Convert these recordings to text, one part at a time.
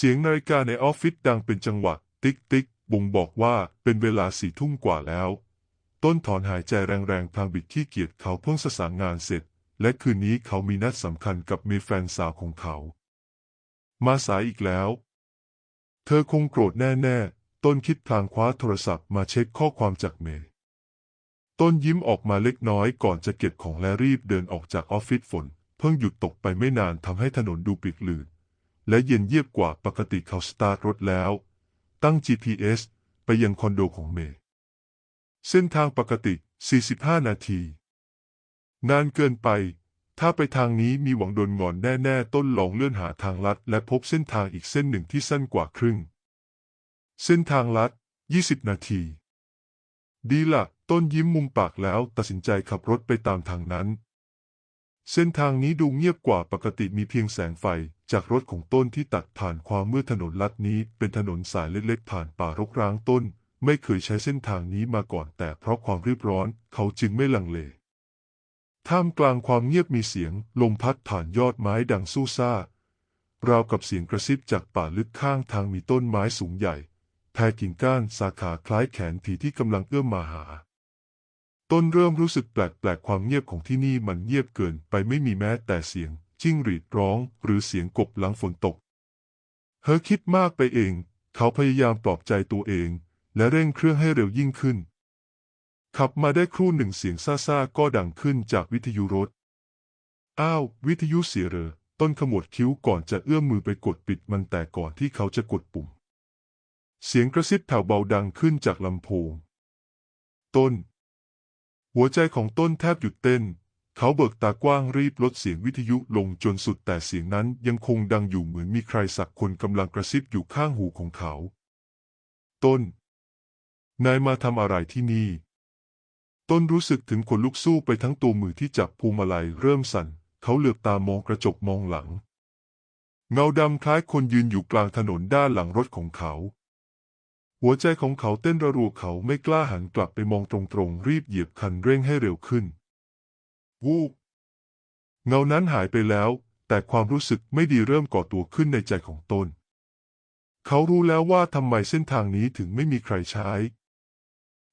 เสียงนาฬิกาในออฟฟิศดังเป็นจังหวะ ติ๊กติ๊กบ่งบอกว่าเป็นเวลาสี่ทุ่มกว่าแล้ว ต้นถอนหายใจแรงๆพลางบิดขี้เกียจเขาเพิ่งสสางงานเสร็จ และคืนนี้เขามีนัดสำคัญกับเมย์แฟนสาวของเขา มาสายอีกแล้ว เธอคงโกรธแน่ๆ ต้นคิดพลางคว้าโทรศัพท์มาเช็คข้อความจากเมย์ต้นยิ้มออกมาเล็กน้อยก่อนจะเก็บของและรีบเดินออกจากออฟฟิศฝน เพิ่งหยุดตกไปไม่นานทำให้ถนนดูปิดลื่น และเย็นเยียบกว่าปกติเขาสตาร์ทรถแล้ว ตั้ง GPS ไปยังคอนโดของเมย์เส้นทางปกติ 45 นาที นานเกินไป ถ้าไปทางนี้มีหวังโดนงอนแน่ ๆ ต้นลองเลื่อนหาทางลัด และพบเส้นทางอีกเส้นหนึ่งที่สั้นกว่าครึ่ง เส้นทางลัด 20 นาที ดีละต้นยิ้มมุมปากแล้วตัดสินใจขับรถไปตามทางนั้น เส้นทางนี้ดูเงียบกว่าปกติมีเพียงแสงไฟ จากรถของต้นที่ตัดผ่านความมืดถนนลัดนี้ เป็นถนนสายเล็กๆ ผ่านป่ารกร้างต้น ไม่เคยใช้เส้นทางนี้มาก่อนแต่เพราะความรีบร้อนเขาจึงไม่ลังเล ท่ามกลางความเงียบมีเสียง ลมพัดผ่านยอดไม้ดังสู้ซ่าราวกับเสียงกระซิบจากป่าลึกข้างทางมีต้นไม้สูงใหญ่แผ่กิ่งก้านสาขาคล้ายแขนผีที่กำลังเอื้อมมาหา ต้นเริ่มรู้สึกแปลกๆ ความเงียบของที่นี่มันเงียบเกินไปไม่มีแม้แต่เสียง จิ้งหรีดร้องหรือเสียงกบหลังฝนตกเธอคิดมากไปเอง เขาพยายามปลอบใจตัวเอง และเร่งเครื่องให้เร็วยิ่งขึ้น ขับมาได้ครู่หนึ่งเสียงซ่าๆก็ดังขึ้นจากวิทยุรถ อ้าว วิทยุเสียเรอ ต้นขมวดคิ้วก่อนจะเอื้อมมือไปกดปิดมันแต่ก่อนที่เขาจะกดปุ่ม เสียงกระซิบแผ่วเบาดังขึ้นจากลำโพง ต้น หัวใจของต้นแทบหยุดเต้น เขาเบิกตากว้างรีบลดเสียงวิทยุลงจนสุดแต่เสียงนั้นยังคงดังอยู่เหมือนมีใครสักคนกำลังกระซิบอยู่ข้างหูของเขา ต้น นายมาทำอะไรที่นี่ ต้นรู้สึกถึงขนลุกสู้ไปทั้งตัวมือที่จับพวงมาลัยเริ่มสั่น เขาเหลือบตามองกระจกมองหลัง เงาดำคล้ายคนยืนอยู่กลางถนนด้านหลังรถของเขา หัวใจของเขาเต้นระรัวเขาไม่กล้าหันกลับไปมองตรงๆ รีบเหยียบคันเร่งให้เร็วขึ้น วูบเงานั้นหายไปแล้ว แต่ความรู้สึกไม่ดีเริ่มก่อตัวขึ้นในใจของตน เขารู้แล้วว่าทำไมเส้นทางนี้ถึงไม่มีใครใช้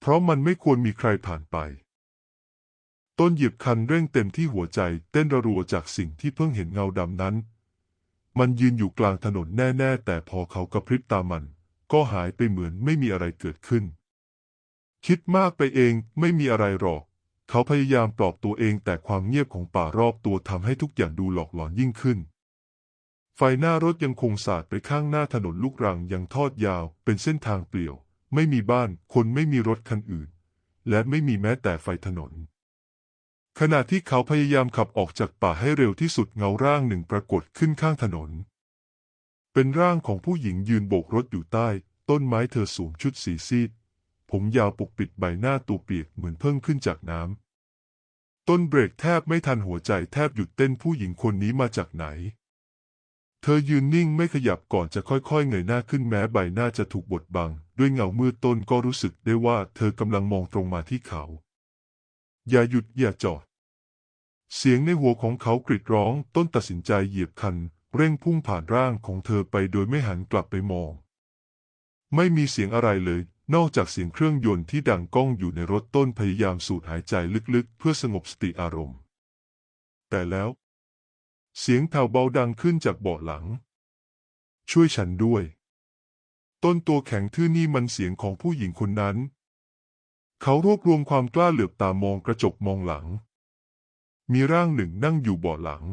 เพราะมันไม่ควรมีใครผ่านไป ต้นหยียบคันเร่งเต็มที่หัวใจเต้นระรัวจากสิ่งที่เพิ่งเห็นเงาดำนั้น มันยืนอยู่กลางถนนแน่ๆ แต่พอเขากระพริบตามัน ก็หายไปเหมือนไม่มีอะไรเกิดขึ้น คิดมากไปเองไม่มีอะไรหรอก เขาพยายามปลอบตัวเองแต่ความเงียบของป่ารอบตัวทำให้ทุกอย่างดูหลอกหลอนยิ่งขึ้น ไฟหน้ารถยังคงสาดไปข้างหน้าถนนลูกรังยังทอดยาว เป็นเส้นทางเปลี่ยว ไม่มีบ้านคนไม่มีรถคันอื่น และไม่มีแม้แต่ไฟถนน ขณะที่เขาพยายามขับออกจากป่าให้เร็วที่สุดเงาร่างหนึ่งปรากฏขึ้นข้างถนน เป็นร่างของผู้หญิงยืนโบกรถอยู่ใต้ ต้นไม้เธอสวมชุดสีซีด ผมยาวปกปิดใบหน้าตัวเปียกเหมือนเพิ่งขึ้นจากน้ำ ต้นเบรกแทบไม่ทันหัวใจแทบหยุดเต้นผู้หญิงคนนี้มาจากไหน เธอยืนนิ่งไม่ขยับก่อนจะค่อยๆเงยหน้าขึ้นแม้ใบหน้าจะถูกบดบัง ด้วยเงามืดต้นก็รู้สึกได้ว่าเธอกำลังมองตรงมาที่เขา อย่าหยุดอย่าจอด เสียงในหัวของเขากรีดร้องต้นตัดสินใจเหยียบคันเร่งพุ่งผ่านร่างของเธอไปโดยไม่หันกลับไปมอง ไม่มีเสียงอะไรเลย นอกจากเสียงเครื่องยนต์ที่ดังก้องอยู่ในรถต้นพยายามสูดหายใจลึกๆ เพื่อสงบสติอารมณ์ แต่แล้ว เสียงแผ่วเบาดังขึ้นจากเบาะหลัง ช่วยฉันด้วย ต้นตัวแข็งทื่อนี่มันเสียงของผู้หญิงคนนั้น เขารวบรวมความกล้าเหลือบตามองกระจกมองหลัง มีร่างหนึ่งนั่งอยู่เบาะหลัง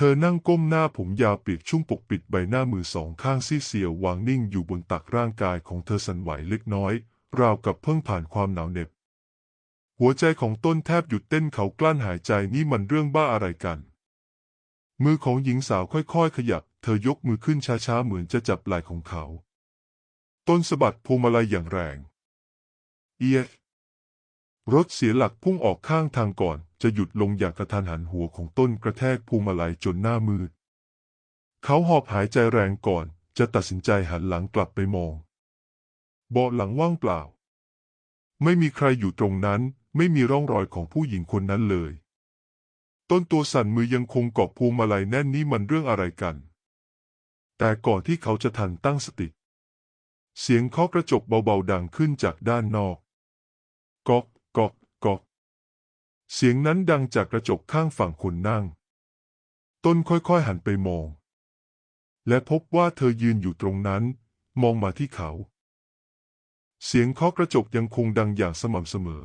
เธอนั่งก้มหน้าผมยาวเปียกชุ่มปกปิดใบหน้ามือสองข้างซีเซียววางนิ่งอยู่บนตักร่างกายของเธอสั่นไหวเล็กน้อย ราวกับเพิ่งผ่านความหนาวเหน็บ หัวใจของต้นแทบหยุดเต้นเขากลั้นหายใจนี่มันเรื่องบ้าอะไรกัน มือของหญิงสาวค่อยๆ ขยับ เธอยกมือขึ้นช้าๆ เหมือนจะจับไหล่ของเขา ต้นสะบัดพวงมาลัยอย่างแรง เอียด รถเสียหลักพุ่งออกข้างทางก่อน จะหยุดลงอย่างกระทันหันหัวของต้นกระแทกพวงมาลัยจนหน้ามืด เขาหอบหายใจแรงก่อน จะตัดสินใจหันหลังกลับไปมองเบาะหลังว่างเปล่า ไม่มีใครอยู่ตรงนั้น ไม่มีร่องรอยของผู้หญิงคนนั้นเลย ต้นตัวสั่นมือยังคงเกาะพวงมาลัยแน่นนี่มันเรื่องอะไรกัน แต่ก่อนที่เขาจะทันตั้งสติ เสียงเคาะกระจกเบาๆดังขึ้นจากด้านนอกก๊อกก๊อกก๊อก เสียงนั้นดังจากกระจกข้างฝั่งคนนั่ง ต้นค่อยๆหันไปมอง และพบว่าเธอยืนอยู่ตรงนั้น มองมาที่เขา เสียงเคาะกระจกยังคงดังอย่างสม่ำเสมอ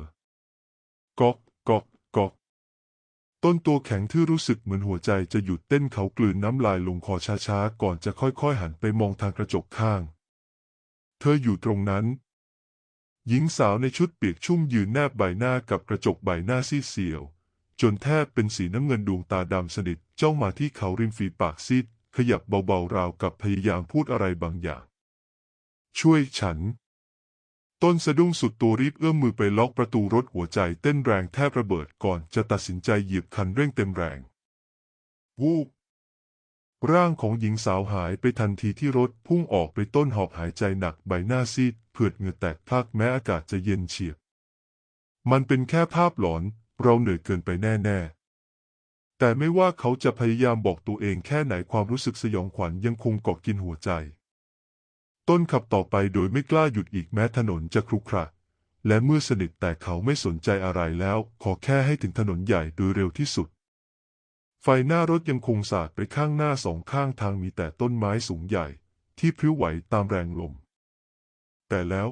ก๊อกก๊อกก๊อกต้นตัวแข็งที่รู้สึกเหมือนหัวใจจะหยุดเต้นเขากลืนน้ำลายลงคอช้าๆ ก่อนจะค่อยๆหันไปมองทางกระจกข้าง เธออยู่ตรงนั้น หญิงสาวในชุดเปียกชุ่มยืนแนบใบหน้ากับกระจกใบหน้าซีดเซียว จนแทบเป็นสีน้ำเงินดวงตาดำสนิทจ้องมาที่เขาริมฝีปากซีด ขยับเบาๆราวกับพยายามพูดอะไรบางอย่าง ช่วยฉัน ต้นสะดุ้งสุดตัวรีบเอื้อมมือไปล็อกประตูรถหัวใจเต้นแรงแทบระเบิดก่อนจะตัดสินใจเหยียบคันเร่งเต็มแรง วูบ ร่างของหญิงสาวหายไปทันทีที่รถพุ่งออกไปต้นหอบหายใจหนักใบหน้าซีดเผือดเหงื่อแตกพากแม้อากาศจะเย็นเฉียบ มันเป็นแค่ภาพหลอน เราเหนื่อยเกินไปแน่ ๆ แต่ไม่ว่าเขาจะพยายามบอกตัวเองแค่ไหนความรู้สึกสยองขวัญยังคงเกาะกินหัวใจ ต้นขับต่อไปโดยไม่กล้าหยุดอีกแม้ถนนจะครุขระและเมื่อสนิทแต่เขาไม่สนใจอะไรแล้ว ขอแค่ให้ถึงถนนใหญ่โดยเร็วที่สุด ไฟหน้ารถยังคงสาดไปข้างหน้าสองข้างทางมีแต่ต้นไม้สูงใหญ่ ที่พลิ้วไหวตามแรงลม แต่แล้ว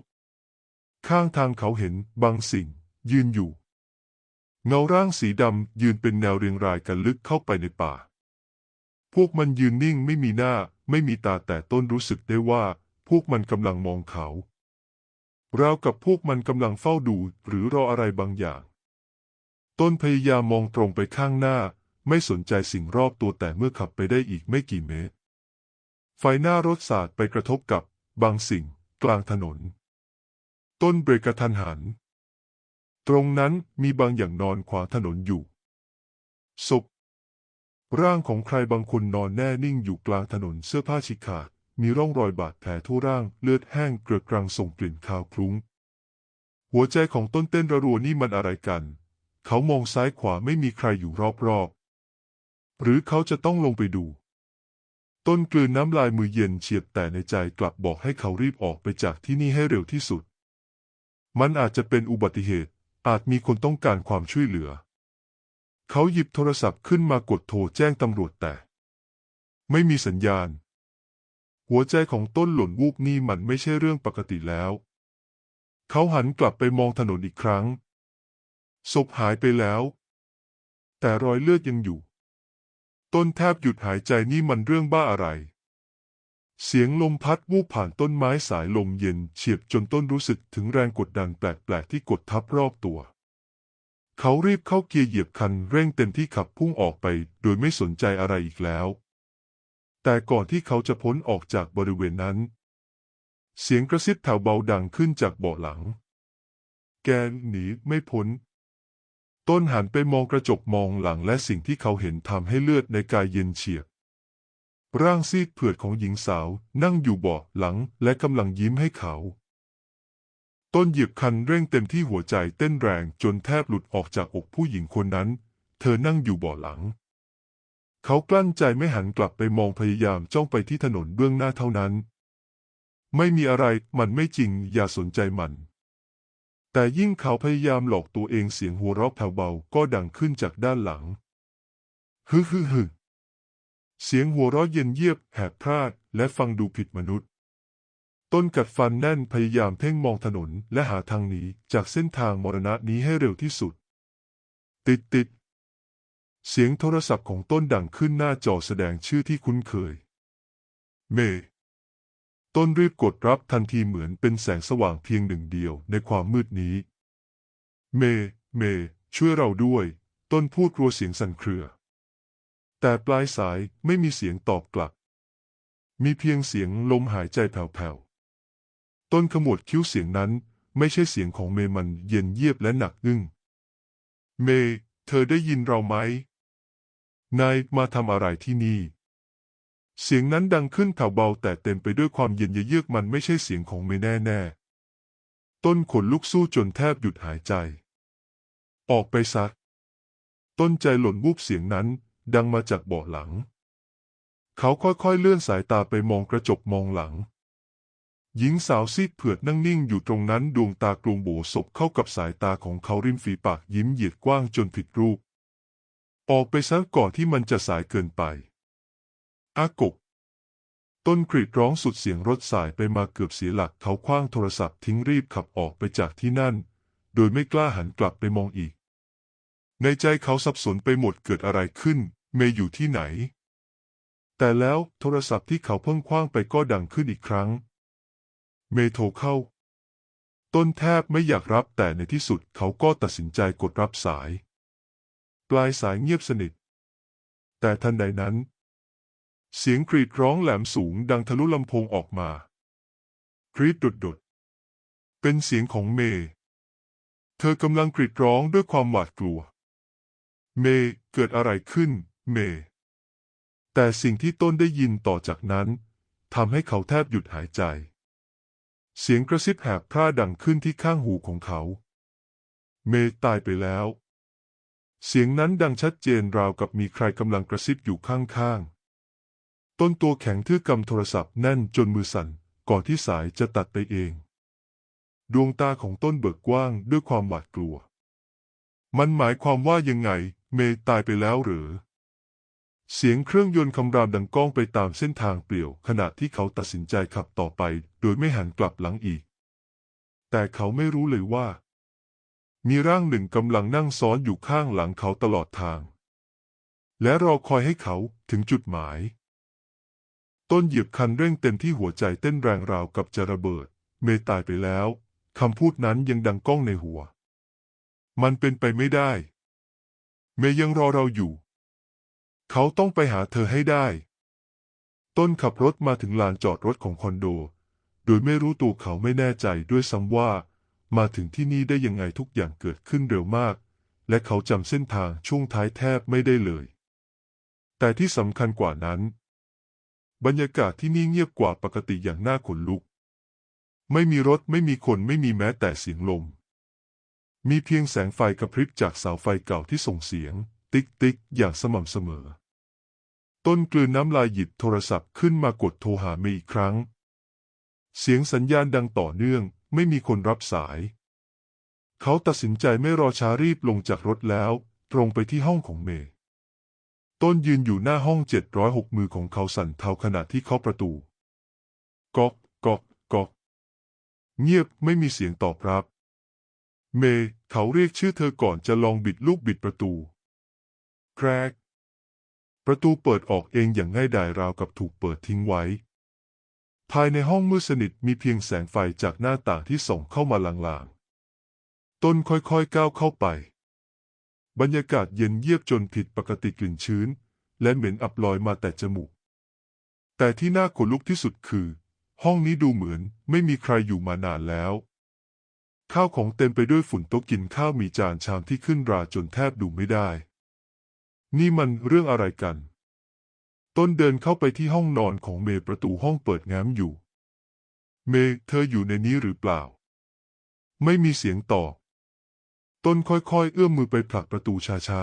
ข้างทางเขาเห็นบางสิ่ง ยืนอยู่ เงาร่างสีดำยืนเป็นแนวเรียงรายกันลึกเข้าไปในป่า พวกมันยืนนิ่งไม่มีหน้าไม่มีตาแต่ต้นรู้สึกได้ว่า พวกมันกำลังมองเขาราวกับพวกมันกำลังเฝ้าดูหรือรออะไรบางอย่าง ต้นพยายามมองตรงไปข้างหน้า ไม่สนใจสิ่งรอบตัวแต่เมื่อขับไปได้อีกไม่กี่เมตร ไฟหน้ารถสาดไปกระทบกับบางสิ่งกลางถนน ต้นเบรกกระทันหัน ตรงนั้นมีบางอย่างนอนขวางถนนอยู่ศพร่างของใครบางคนนอนแน่นิ่งอยู่กลางถนนเสื้อผ้าฉีกขาด มีร่องรอยบาดแผลทั่วร่างเลือดแห้งเกลือกรังส่งกลิ่นคาวคลุ้ง หัวใจของต้นเต้นระรัวนี่มันอะไรกัน เขามองซ้ายขวาไม่มีใครอยู่รอบๆ หรือเขาจะต้องลงไปดู ต้นกลืนน้ำลายมือเย็นเฉียบแต่ในใจกลับบอกให้เขารีบออกไปจากที่นี่ให้เร็วที่สุด มันอาจจะเป็นอุบัติเหตุ อาจมีคนต้องการความช่วยเหลือ เขาหยิบโทรศัพท์ขึ้นมากดโทรแจ้งตำรวจแต่ ไม่มีสัญญาณ หัวใจของต้นหล่นวูบนี่มันไม่ใช่เรื่องปกติแล้ว เขาหันกลับไปมองถนนอีกครั้งศพหายไปแล้ว แต่รอยเลือดยังอยู่ ต้นแทบหยุดหายใจนี่มันเรื่องบ้าอะไร เสียงลมพัดวูบผ่านต้นไม้สายลมเย็นเฉียบจนต้นรู้สึกถึงแรงกดดันแปลกๆที่กดทับรอบตัว เขารีบเข้าเกียร์เหยียบคันเร่งเต็มที่ขับพุ่งออกไป โดยไม่สนใจอะไรอีกแล้ว แต่ก่อนที่เขาจะพ้นออกจากบริเวณนั้น เสียงกระซิบแถวเบาดังขึ้นจากเบาะหลัง แกหนีไม่พ้น ต้นหันไปมองกระจกมองหลังและสิ่งที่เขาเห็นทำให้เลือดในกายเย็นเฉียบ ร่างซีดเผือดของหญิงสาวนั่งอยู่เบาะหลังและกำลังยิ้มให้เขา ต้นเหยียบคันเร่งเต็มที่หัวใจเต้นแรงจนแทบหลุดออกจากอกผู้หญิงคนนั้น เธอนั่งอยู่เบาะหลัง เขากลั้นใจไม่หันกลับไปมองพยายามจ้องไปที่ถนนเบื้องหน้าเท่านั้น ไม่มีอะไรมันไม่จริงอย่าสนใจมัน แต่ยิ่งเขาพยายามหลอกตัวเองเสียงหัวเราะแผ่วเบาก็ดังขึ้นจากด้านหลัง ฮึฮึฮึเสียงหัวเราะเย็นเยียบแหบพร่าและฟังดูผิดมนุษย์ ต้นกัดฟันแน่นพยายามเพ่งมองถนนและหาทางหนีจากเส้นทางมรณะนี้ให้เร็วที่สุด ติดติด เสียงโทรศัพท์ของต้นดังขึ้นหน้าจอแสดงชื่อที่คุ้นเคย เมย์ ต้นรีบกดรับทันทีเหมือนเป็นแสงสว่างเพียงหนึ่งเดียวในความมืดนี้ เม เม ช่วยเราด้วย ต้นพูดรัวเสียงสั่นเครือ แต่ปลายสายไม่มีเสียงตอบกลับ มีเพียงเสียงลมหายใจแผ่วๆ ต้นขมวดคิ้วเสียงนั้นไม่ใช่เสียงของเมมันเย็นเยียบและหนักอึ้ง เม เธอได้ยินเราไหม นายมาทำอะไรที่นี่ เสียงนั้นดังขึ้นแผ่วเบาแต่เต็มไปด้วยความเย็นเยือกมันไม่ใช่เสียงของเมย์แน่ ต้นขนลุกสู้จนแทบหยุดหายใจ ออกไปซักต้นใจหล่นวูบเสียงนั้น ดังมาจากเบาะหลัง เขาค่อยๆเลื่อนสายตาไปมองกระจกมองหลัง หญิงสาวซีดเผือดนั่งนิ่งอยู่ตรงนั้นดวงตากลวงโบศพเข้ากับสายตาของเขาริมฝีปากยิ้มเหยียดกว้างจนผิดรูป ออกไปซะก่อนที่มันจะสายเกินไป อากก ต้นกรีดร้องสุดเสียงรถสายไปมาเกือบเสียหลักเขาคว้างโทรศัพท์ทิ้งรีบขับออกไปจากที่นั่น โดยไม่กล้าหันกลับไปมองอีก ในใจเขาสับสนไปหมดเกิดอะไรขึ้น เมย์อยู่ที่ไหน แต่แล้วโทรศัพท์ที่เขาเพิ่งคว้างไปก็ดังขึ้นอีกครั้ง เมย์โทรเข้า ต้นแทบไม่อยากรับแต่ในที่สุดเขาก็ตัดสินใจกดรับสาย ปลายสายเงียบสนิท แต่ทันใดนั้น เสียงกรีดร้องแหลมสูงดังทะลุลำโพงออกมากรีดดดๆเป็นเสียงของเมย์เธอกำลังกรีดร้องด้วยความหวาดกลัว เมย์เกิดอะไรขึ้น เมย์แต่สิ่งที่ต้นได้ยินต่อจากนั้นทำให้เขาแทบหยุดหายใจ เสียงกระซิบแหบพร่าดังขึ้นที่ข้างหูของเขา เมย์ตายไปแล้ว เสียงนั้นดังชัดเจนราวกับมีใครกำลังกระซิบอยู่ข้างๆ ต้นตัวแข็งทื่อกำโทรศัพท์แน่นจนมือสั่น ก่อนที่สายจะตัดไปเอง ดวงตาของต้นเบิกกว้างด้วยความหวาดกลัว มันหมายความว่ายังไง เมย์ตายไปแล้วหรือ เสียงเครื่องยนต์คำรามดังก้องไปตามเส้นทางเปลี่ยว ขณะที่เขาตัดสินใจขับต่อไป โดยไม่หันกลับหลังอีก แต่เขาไม่รู้เลยว่า มีร่างหนึ่งกำลังนั่งซ้อนอยู่ข้างหลังเขาตลอดทาง และรอคอยให้เขาถึงจุดหมาย ต้นเหยียบคันเร่งเต็มที่หัวใจเต้นแรงราวกับจะระเบิด เมย์ตายไปแล้วคำพูดนั้นยังดังก้องในหัว มันเป็นไปไม่ได้ เมย์ยังรอเราอยู่ เขาต้องไปหาเธอให้ได้ ต้นขับรถมาถึงลานจอดรถของคอนโด โดยไม่รู้ตัวเขาไม่แน่ใจด้วยซ้ำว่า มาถึงที่นี่ได้ยังไงทุกอย่างเกิดขึ้นเร็วมาก และเขาจำเส้นทางช่วงท้ายแทบไม่ได้เลย แต่ที่สำคัญกว่านั้น บรรยากาศที่นี่เงียบกว่าปกติอย่างน่าขนลุก ไม่มีรถไม่มีคนไม่มีแม้แต่เสียงลม มีเพียงแสงไฟกระพริบจากเสาไฟเก่าที่ส่งเสียง ติ๊กติ๊กอย่างสม่ำเสมอ ต้นกลืนน้ำลายหยิบโทรศัพท์ขึ้นมากดโทรหาเมย์อีกครั้ง เสียงสัญญาณดังต่อเนื่อง ไม่มีคนรับสาย เขาตัดสินใจไม่รอช้ารีบลงจากรถแล้ว ตรงไปที่ห้องของเมย์ ต้นยืนอยู่หน้าห้องเจ็ดร้อยหกมือของเขาสั่นเทาขณะที่เคาะประตูก๊อกก๊อกก๊อกเงียบไม่มีเสียงตอบรับ เมย์เขาเรียกชื่อเธอก่อนจะลองบิดลูกบิดประตู แครก ประตูเปิดออกเองอย่างง่ายดายราวกับถูกเปิดทิ้งไว้ ภายในห้องมืดสนิทมีเพียงแสงไฟจากหน้าต่างที่ส่องเข้ามาลางๆ ต้นค่อยๆก้าวเข้าไป บรรยากาศเย็นเยียบจนผิดปกติกลิ่นชื้น และเหม็นอับลอยมาแต่จมูก แต่ที่น่าขนลุกที่สุดคือ ห้องนี้ดูเหมือนไม่มีใครอยู่มานานแล้ว ข้าวของเต็มไปด้วยฝุ่นโต๊ะกินข้าวมีจานชามที่ขึ้นราจนแทบดูไม่ได้ นี่มันเรื่องอะไรกัน ต้นเดินเข้าไปที่ห้องนอนของเมย์ประตูห้องเปิดแง้มอยู่ เมย์เธออยู่ในนี้หรือเปล่า ไม่มีเสียงตอบ ตนค่อยๆ เอื้อมมือไปผลักประตูช้า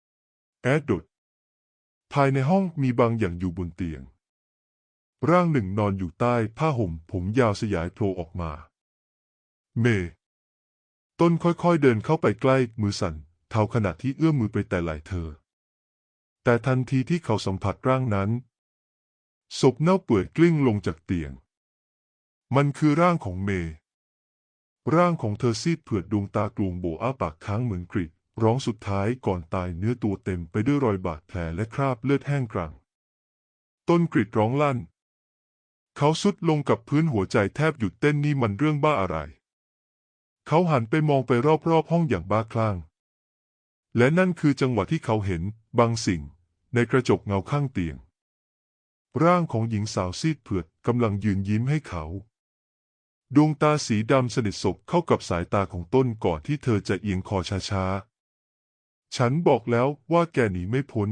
ๆ แอดดด ภายในห้องมีบางอย่างอยู่บนเตียง ร่างหนึ่งนอนอยู่ใต้ผ้าห่มผมยาวสยายโผล่ออกมา เม ต้นค่อยๆ เดินเข้าไปใกล้มือสั่น เท้าขณะที่เอื้อมมือไปแต่ไหล่เธอ แต่ทันทีที่เขาสัมผัสร่างนั้น ศพเน่าเปื่อยกลิ้งลงจากเตียง มันคือร่างของเมย์ ร่างของเธอซีดเผือดดวงตากลวงโบอ้าปากค้างเหมือนกรีดร้องสุดท้ายก่อนตายเนื้อตัวเต็มไปด้วยรอยบาดแผลและคราบเลือดแห้งกรัง ต้นกรีดร้องลั่น เขาสุดลงกับพื้นหัวใจแทบหยุดเต้นนี่มันเรื่องบ้าอะไร เขาหันไปมองไปรอบๆห้องอย่างบ้าคลั่ง และนั่นคือจังหวะที่เขาเห็นบางสิ่ง ในกระจกเงาข้างเตียง ร่างของหญิงสาวซีดเผือดกำลังยืนยิ้มให้เขา ดวงตาสีดำสนิทสบเข้ากับสายตาของต้นก่อนที่เธอจะเอียงคอช้าๆ ฉันบอกแล้วว่าแกหนีไม่พ้น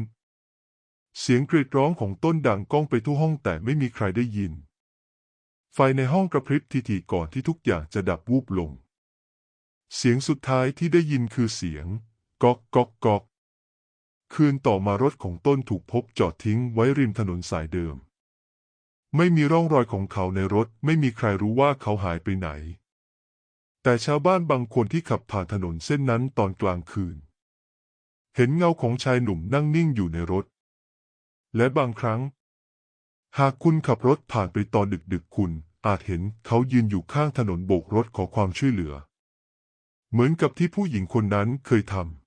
เสียงกรีดร้องของต้นดังก้องไปทั่วห้องแต่ไม่มีใครได้ยิน ไฟในห้องกระพริบทีๆก่อนที่ทุกอย่างจะดับวูบลง เสียงสุดท้ายที่ได้ยินคือเสียง ก๊อกก๊อกก๊อก คืนต่อมารถของต้นถูกพบจอดทิ้งไว้ริมถนนสายเดิม ไม่มีร่องรอยของเขาในรถ ไม่มีใครรู้ว่าเขาหายไปไหน แต่ชาวบ้านบางคนที่ขับผ่านถนนเส้นนั้นตอนกลางคืน เห็นเงาของชายหนุ่มนั่งนิ่งอยู่ในรถ และบางครั้ง หากคุณขับรถผ่านไปตอนดึกๆคุณ อาจเห็นเขายืนอยู่ข้างถนนโบกรถขอความช่วยเหลือ เหมือนกับที่ผู้หญิงคนนั้นเคยทำ